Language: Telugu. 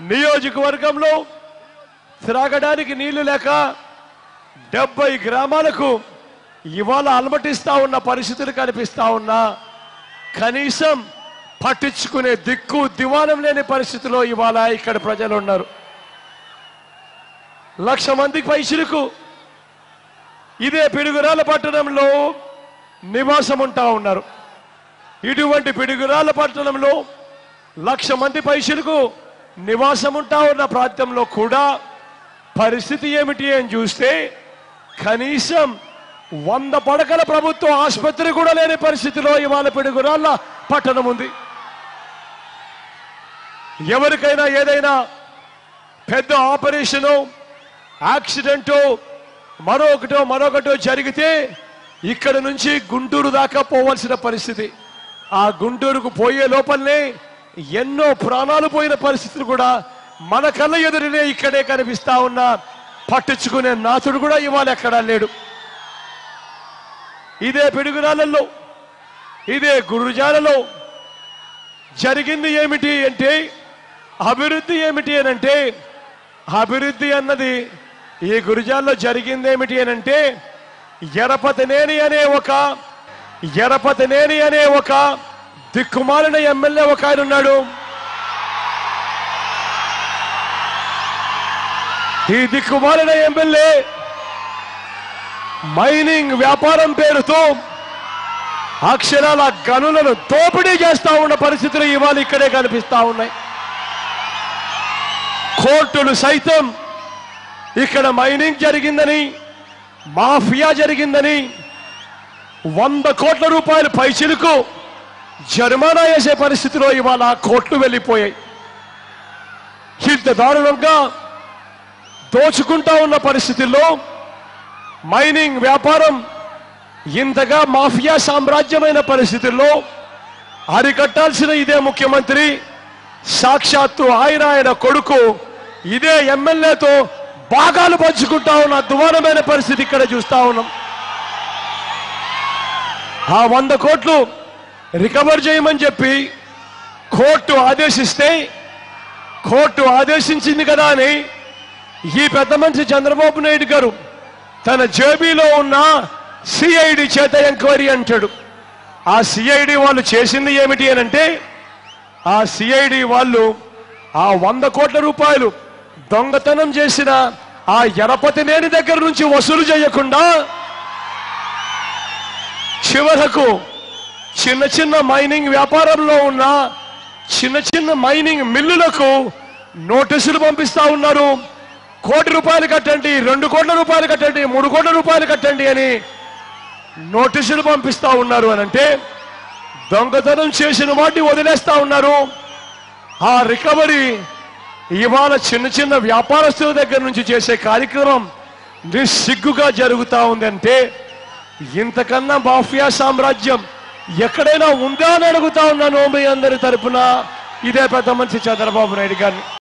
నియోజకవర్గంలో త్రాగడానికి నీళ్ళు లేక డెబ్బై గ్రామాలకు ఇవాళ అలమటిస్తా ఉన్న పరిస్థితులు కనిపిస్తా ఉన్నా కనీసం పట్టించుకునే దిక్కు దివానం లేని పరిస్థితిలో ఇవాళ ఇక్కడ ప్రజలు ఉన్నారు. లక్ష మంది పైసలకు ఇదే పిడుగురాల పట్టణంలో నివాసం ఉంటా ఉన్నారు. ఇటువంటి పిడుగురాల పట్టణంలో లక్ష మంది పైసలకు నివాసం ఉంటా ఉన్న ప్రాంతంలో కూడా పరిస్థితి ఏమిటి అని చూస్తే కనీసం వంద పడకల ప్రభుత్వ ఆసుపత్రి కూడా లేని పరిస్థితిలో ఇవాళ పిడుగురాళ్ళ పట్టణం ఉంది. ఎవరికైనా ఏదైనా పెద్ద ఆపరేషను యాక్సిడెంటు మరొకటో మరొకటో జరిగితే ఇక్కడ నుంచి గుంటూరు దాకా పోవాల్సిన పరిస్థితి. ఆ గుంటూరుకు పోయే లోపలనే ఎన్నో ప్రాణాలు పోయిన పరిస్థితులు కూడా మన కళ్ళ ఎదురునే ఇక్కడే కనిపిస్తా ఉన్నా పట్టించుకునే నాథుడు కూడా ఇవాళ ఎక్కడా లేడు. ఇదే పిడుగురాళ్ళల్లో ఇదే గురుజాలలో జరిగింది ఏమిటి అంటే అభివృద్ధి ఏమిటి అని అంటే అభివృద్ధి అన్నది ఈ గురుజాల్లో జరిగింది ఏమిటి అని అంటే ఎరపతినేని అనే ఒక ఎరపతినేని అనే ఒక దిక్కుమాలిన ఎమ్మెల్యే ఒక ఆయన ఉన్నాడు. ఈ దిక్కుమాలిన ఎమ్మెల్యే మైనింగ్ వ్యాపారం పేరుతో అక్షరాల గనులను దోపిడీ చేస్తా ఉన్న పరిస్థితులు ఇవాళ ఇక్కడే కనిపిస్తా ఉన్నాయి. కోర్టులు సైతం ఇక్కడ మైనింగ్ జరిగిందని మాఫియా జరిగిందని వంద కోట్ల రూపాయల పైచిలకు జరిమానా వేసే పరిస్థితిలో ఇవాళ కోట్లు వెళ్ళిపోయాయి. ఇంత దారుణంగా దోచుకుంటా ఉన్న పరిస్థితుల్లో మైనింగ్ వ్యాపారం ఇంతగా మాఫియా సామ్రాజ్యమైన పరిస్థితుల్లో అరికట్టాల్సిన ఇదే ముఖ్యమంత్రి సాక్షాత్తు ఆయన ఆయన కొడుకు ఇదే ఎమ్మెల్యేతో భాగాలు పంచుకుంటా ఉన్న అధ్వానమైన పరిస్థితి ఇక్కడ చూస్తా ఉన్నాం. ఆ వంద కోట్లు రికవర్ చేయమని చెప్పి కోర్టు ఆదేశిస్తే కోర్టు ఆదేశించింది కదా అని ఈ పెద్ద మనిషి చంద్రబాబు నాయుడు గారు తన జేబీలో ఉన్న సిఐడి చేత ఎంక్వైరీ అంటాడు. ఆ సిఐడి వాళ్ళు చేసింది ఏమిటి అని అంటే ఆ సిఐడి వాళ్ళు ఆ వంద కోట్ల రూపాయలు దొంగతనం చేసిన ఆ ఎరపతి నేని దగ్గర నుంచి వసూలు చేయకుండా చివరకు చిన్న చిన్న మైనింగ్ వ్యాపారంలో ఉన్న చిన్న చిన్న మైనింగ్ మిల్లులకు నోటీసులు పంపిస్తా ఉన్నారు. కోటి రూపాయలు కట్టండి రెండు కోట్ల రూపాయలు కట్టండి మూడు కోట్ల రూపాయలు కట్టండి అని నోటీసులు పంపిస్తా ఉన్నారు అని అంటే దొంగతనం చేసిన వాటిని వదిలేస్తా ఉన్నారు. ఆ రికవరీ ఇవాళ చిన్న చిన్న వ్యాపారస్తుల దగ్గర నుంచి చేసే కార్యక్రమం నిస్సిగ్గుగా జరుగుతూ ఉందంటే ఇంతకన్నా మాఫియా సామ్రాజ్యం ఎక్కడైనా ఉందా అని అడుగుతా ఉన్నాను మీ అందరి తరపున. ఇదే పెద్ద మనిషి చంద్రబాబు నాయుడు గారిని.